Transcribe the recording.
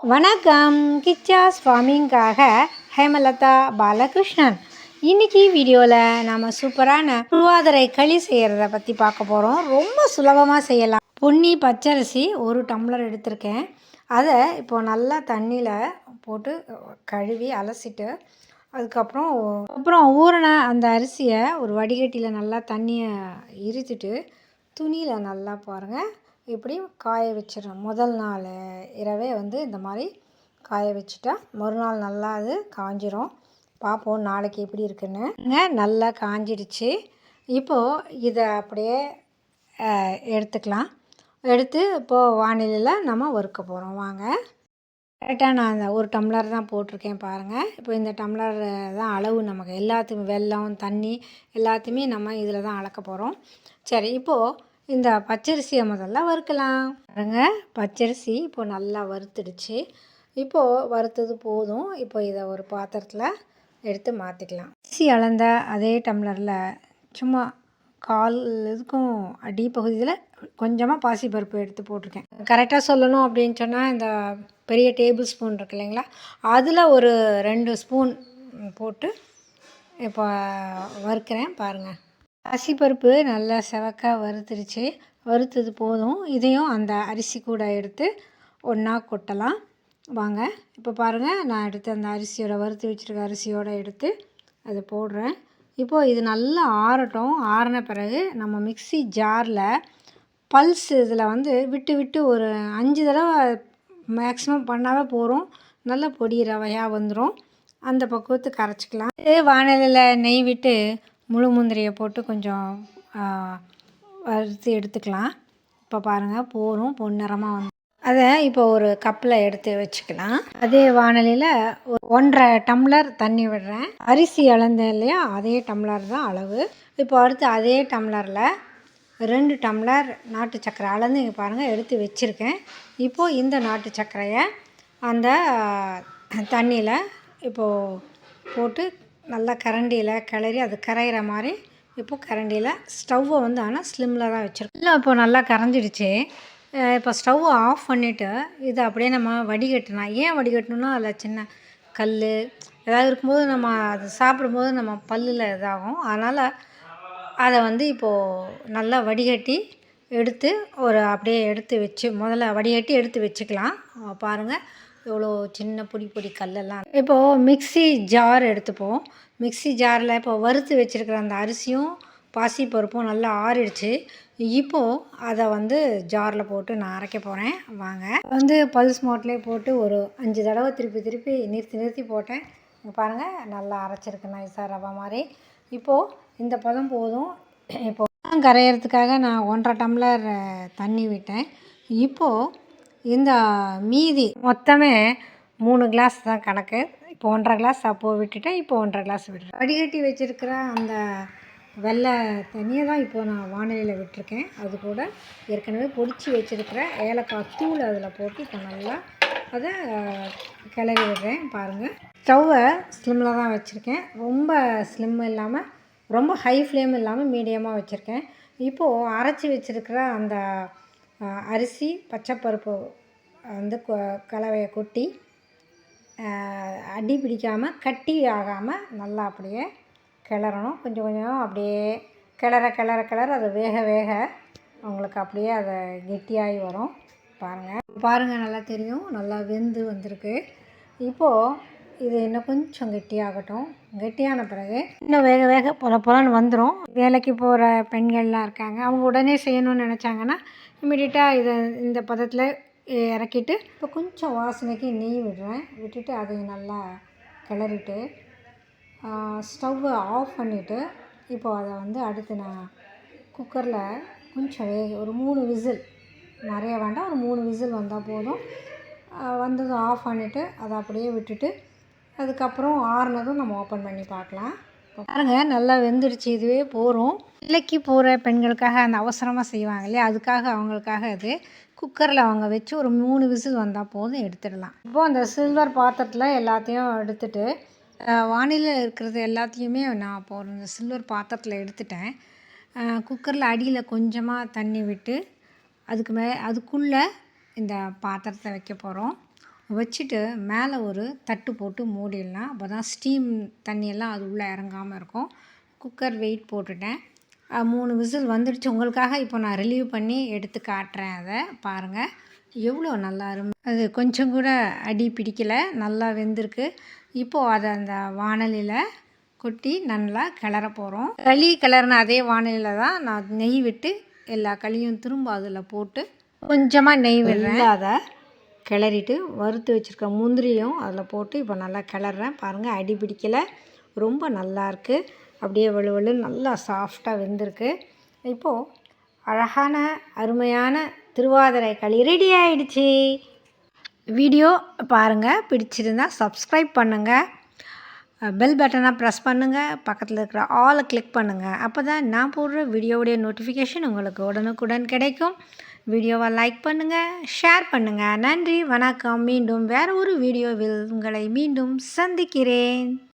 வணக்கம். கிச்சா ஸ்வாமிங்காக ஹேமலதா பாலகிருஷ்ணன். இன்னைக்கு வீடியோவில் நாம் சூப்பரான திருவாதிரை களி செய்கிறத பற்றி பார்க்க போகிறோம் ரொம்ப சுலபமாக செய்யலாம். பொன்னி பச்சரிசி ஒரு டம்ளர் எடுத்திருக்கேன். அதை இப்போ நல்லா தண்ணியில் போட்டு கழுவி அலசிட்டு அதுக்கப்புறம் அப்புறம் ஊறின அந்த அரிசியை ஒரு வடிகட்டியில் நல்லா தண்ணியை இருத்திட்டு துணியில் நல்லா பாருங்கள் இப்படி காய வச்சிடணும் முதல் நாள் இரவே வந்து இந்த மாதிரி காய வச்சுட்டா மறுநாள் நல்லா அது காஞ்சிரும். பார்ப்போம் நாளைக்கு எப்படி இருக்குன்னு. நல்லா காஞ்சிடுச்சு. இப்போது இதை அப்படியே எடுத்துக்கலாம். எடுத்து இப்போது வானிலையில் நம்ம வறுக்க போகிறோம் வாங்க. கரெக்டாக நான் அந்த ஒரு டம்ளர் தான் போட்டிருக்கேன் பாருங்கள் இப்போ இந்த டம்ளர் தான் அளவு நமக்கு. எல்லாத்துக்கும் வெள்ளம் தண்ணி எல்லாத்தையுமே நம்ம இதில் தான் அளக்க போகிறோம் சரி இப்போது இந்த பச்சரிசியை முதல்ல வறுக்கலாம். பாருங்க பச்சரிசி இப்போ நல்லா வறுத்துடுச்சு. இப்போது வறுத்தது போதும். இப்போ இதை ஒரு பாத்திரத்தில் எடுத்து மாற்றிக்கலாம் அரிசி அளந்த அதே டம்ளரில் சும்மா கால் இதுக்கும் அடிப்பகுதியில் கொஞ்சமாக பாசிப்பருப்பு எடுத்து போட்டிருக்கேன். கரெக்டாக சொல்லணும் அப்படின்னு சொன்னால் இந்த பெரிய டேபிள் ஸ்பூன் இருக்கு இல்லைங்களா? அதில் ஒரு ரெண்டு ஸ்பூன் போட்டு இப்போ வறுக்கிறேன் பாருங்கள் அசிப்பருப்பு நல்லா செவக்காக வறுத்துருச்சு. வறுத்தது போதும். இதையும் அந்த அரிசி கூட எடுத்து ஒன்றா கொட்டலாம். வாங்க இப்போ பாருங்கள் நான் எடுத்து அந்த அரிசியோட வறுத்து வச்சுருக்க அரிசியோடு எடுத்து அதை போடுறேன். இப்போது இது நல்லா ஆறட்டும். ஆறின பிறகு நம்ம மிக்ஸி ஜாரில் பல்ஸ் இதில் வந்து விட்டு விட்டு ஒரு அஞ்சு தடவை மேக்ஸிமம் பண்ணாவே போகிறோம் நல்ல பொடி ரவையாக வந்துடும் அந்த பக்குவத்துக்கு கரைச்சிக்கலாம் வானிலையில் நெய் விட்டு முழு முந்திரியை போட்டு கொஞ்சம் வறுத்து எடுத்துக்கலாம். இப்போ பாருங்கள் போரும் பொன்னிறமாக வந்து. அதை இப்போ ஒரு கப்பில் எடுத்து வச்சுக்கலாம். அதே வானலியில் ஒரு ஒன்றரை டம்ளர் தண்ணி விடுறேன். அரிசி அளந்தேன் இல்லையா அதே டம்ளர் தான் அளவு. இப்போ அடுத்து அதே டம்ளரில் ரெண்டு டம்ளர் நாட்டு சர்க்கரை அளந்து இங்கே பாருங்கள் எடுத்து வச்சுருக்கேன். இப்போது இந்த நாட்டு சர்க்கரையை அந்த தண்ணியில் இப்போது போட்டு நல்லா கரண்டியில் கிளறி அது கரையிற மாதிரி இப்போ கரண்டியில் ஸ்டவ்வை வந்து ஆனால் ஸ்லிம்மில் தான் வச்சுருக்கோம். இல்லை இப்போ நல்லா கரைஞ்சிடுச்சு. இப்போ ஸ்டவ் ஆஃப் பண்ணிவிட்டு இதை அப்படியே நம்ம வடிகட்டணும் ஏன் வடிகட்டணும்னா அதில் சின்ன கல் ஏதாவது இருக்கும்போது நம்ம அது சாப்பிடும்போது நம்ம பல்லில் இதாகும். அதனால் அதை வந்து இப்போது நல்லா வடிகட்டி எடுத்து ஒரு அப்படியே எடுத்து வச்சு முதல்ல வடிகட்டி எடுத்து வச்சுக்கலாம். பாருங்கள் எவ்வளோ சின்ன பொடி பொடி கல்லெல்லாம். இப்போது மிக்ஸி ஜார் எடுத்துப்போம். மிக்ஸி ஜாரில் இப்போ வறுத்து வச்சுருக்கிற அந்த அரிசியும் பாசி பருப்பும் நல்லா ஆறிடுச்சு. இப்போது அதை வந்து ஜாரில் போட்டு நான் அரைக்க போகிறேன் வாங்க. வந்து பல்ஸ் மோட்லேயே போட்டு ஒரு அஞ்சு தடவை திருப்பி திருப்பி நிறுத்தி நிறுத்தி போட்டேன். பாருங்கள் நல்லா அரைச்சிருக்கு நைஸாக ரவா மாதிரி. இப்போது இந்த பதம் போதும். இப்போ கரையிறதுக்காக நான் ஒன்றரை டம்ளர் தண்ணி விட்டேன். இப்போது இந்த மீதி மொத்தமே மூணு கிளாஸ் தான் கணக்கு. இப்போ ஒன்றரை கிளாஸ் அப்போது விட்டுட்டேன் இப்போ ஒன்றரை கிளாஸ் விட்டுறேன். வடிகட்டி வச்சுருக்கிற அந்த வெள்ளை தண்ணியை தான் இப்போது நான் வானிலையில் விட்டுருக்கேன். அது கூட ஏற்கனவே பொடிச்சு வச்சுருக்கிற ஏலக்காய் தூள் அதில் போட்டு இப்போ நல்லா அதை கிளறி விடுறேன். பாருங்கள் ஸ்டவ்வை ஸ்லிம்மில் தான் வச்சுருக்கேன். ரொம்ப ஸ்லிம் இல்லாமல் ரொம்ப ஹை ஃப்ளேம் இல்லாமல் மீடியமாக வச்சுருக்கேன். இப்போது அரைச்சி வச்சுருக்கிற அந்த அரிசி பச்சைப்பருப்பு வந்து கொ- கலவையை கொட்டி அடி பிடிக்காமல் கட்டி ஆகாமல் நல்லா அப்படியே கிளறணும். கொஞ்சம் கொஞ்சம் அப்படியே கிளற கிளற கிளற அது வேக வேக உங்களுக்கு அப்படியே அதை கெட்டியாகி வரும். பாருங்கள் பாருங்கள் நல்லா தெரியும். நல்லா வெந்து வந்திருக்கு. இப்போது இது இன்னும் கொஞ்சம் கெட்டியாகட்டும். கெட்டியான பிறகு இன்னும் வேக வேக பொல பொலன்னு வந்துடும் வேலைக்கு போகிற பெண்கள்லாம் இருக்காங்க. அவங்க உடனே செய்யணும்னு நினச்சாங்கன்னா இமிடியட்டாக இதை இந்த பதத்தில் இறக்கிட்டு இப்போ கொஞ்சம் வாசனைக்கு நெய் விடுறேன். விட்டுட்டு அதை நல்லா கிளறிட்டு ஸ்டவ்வை ஆஃப் பண்ணிவிட்டு இப்போ அதை வந்து அடுத்து நான் குக்கரில் கொஞ்சம் வேக ஒரு மூணு விசில் நிறைய வேண்டாம் ஒரு மூணு விசில் வந்தால் போதும். வந்ததும் ஆஃப் பண்ணிவிட்டு அதை அப்படியே விட்டுட்டு அதுக்கப்புறம் ஆறுனதும் நம்ம ஓப்பன் பண்ணி பார்க்கலாம். இப்போ பாருங்க நல்லா வெந்துடுச்சு இதுவே போகிறோம் வேலைக்கு போகிற பெண்களுக்காக அந்த அவசரமாக செய்வாங்க இல்லையா? அதுக்காக அவங்களுக்காக அது. குக்கரில் அவங்க வச்சு ஒரு மூணு விசில் வந்தால் போதும் எடுத்துடலாம். இப்போது அந்த சில்வர் பாத்திரத்தில் எல்லாத்தையும் எடுத்துட்டு வானிலை இருக்கிறது எல்லாத்தையுமே நான் இப்போ ஒரு இந்த சில்வர் பாத்திரத்தில் எடுத்துட்டேன். குக்கரில் அடியில் கொஞ்சமாக தண்ணி விட்டு அதுக்கு மே அதுக்குள்ளே இந்த பாத்திரத்தை வைக்க போகிறோம் வச்சுட்டு மேலே ஒரு தட்டு போட்டு மூடிடலாம். அப்போ தான் ஸ்டீம் தண்ணியெல்லாம் அது உள்ளே இறங்காமல் இருக்கும். குக்கர் வெயிட் போட்டுட்டேன். மூணு விசில் வந்துடுச்சு. உங்களுக்காக இப்போ நான் ரிலீவ் பண்ணி எடுத்து காட்டுறேன் அதை. பாருங்கள் எவ்வளோ நல்லா அருமை. அது கொஞ்சம் கூட அடி பிடிக்கலை. நல்லா வெந்திருக்கு. இப்போது அதை அந்த வானலியில் கொட்டி நல்லா கிளற போகிறோம் களி கிளறின அதே வானிலையில் தான் நான் நெய் விட்டு எல்லா களியும் திரும்ப அதில் போட்டு கொஞ்சமாக நெய் விடுறேன். அதை கிளறிட்டு வறுத்து வச்சுருக்க முந்திரியும் அதில் போட்டு இப்போ நல்லா கிளறேன் பாருங்கள் அடி பிடிக்கலை. ரொம்ப நல்லாயிருக்கு அப்படியே வலுவலு நல்லா சாஃப்டாக வெந்திருக்கு. இப்போது அழகான அருமையான திருவாதிரை களி ரெடி ஆயிடுச்சு. வீடியோ பாருங்கள் பிடிச்சிருந்தா சப்ஸ்கிரைப் பண்ணுங்கள் பெல் பட்டனை ப்ரெஸ் பண்ணுங்கள் பக்கத்தில் இருக்கிற ஆலை கிளிக் பண்ணுங்கள் அப்போ தான் நான் போடுற வீடியோவுடைய நோட்டிஃபிகேஷன் உங்களுக்கு உடனுக்குடன் கிடைக்கும். வீடியோவை லைக் பண்ணுங்கள் ஷேர் பண்ணுங்கள் நன்றி வணக்கம். மீண்டும் வேறு ஒரு வீடியோவில் உங்களை மீண்டும் சந்திக்கிறேன்.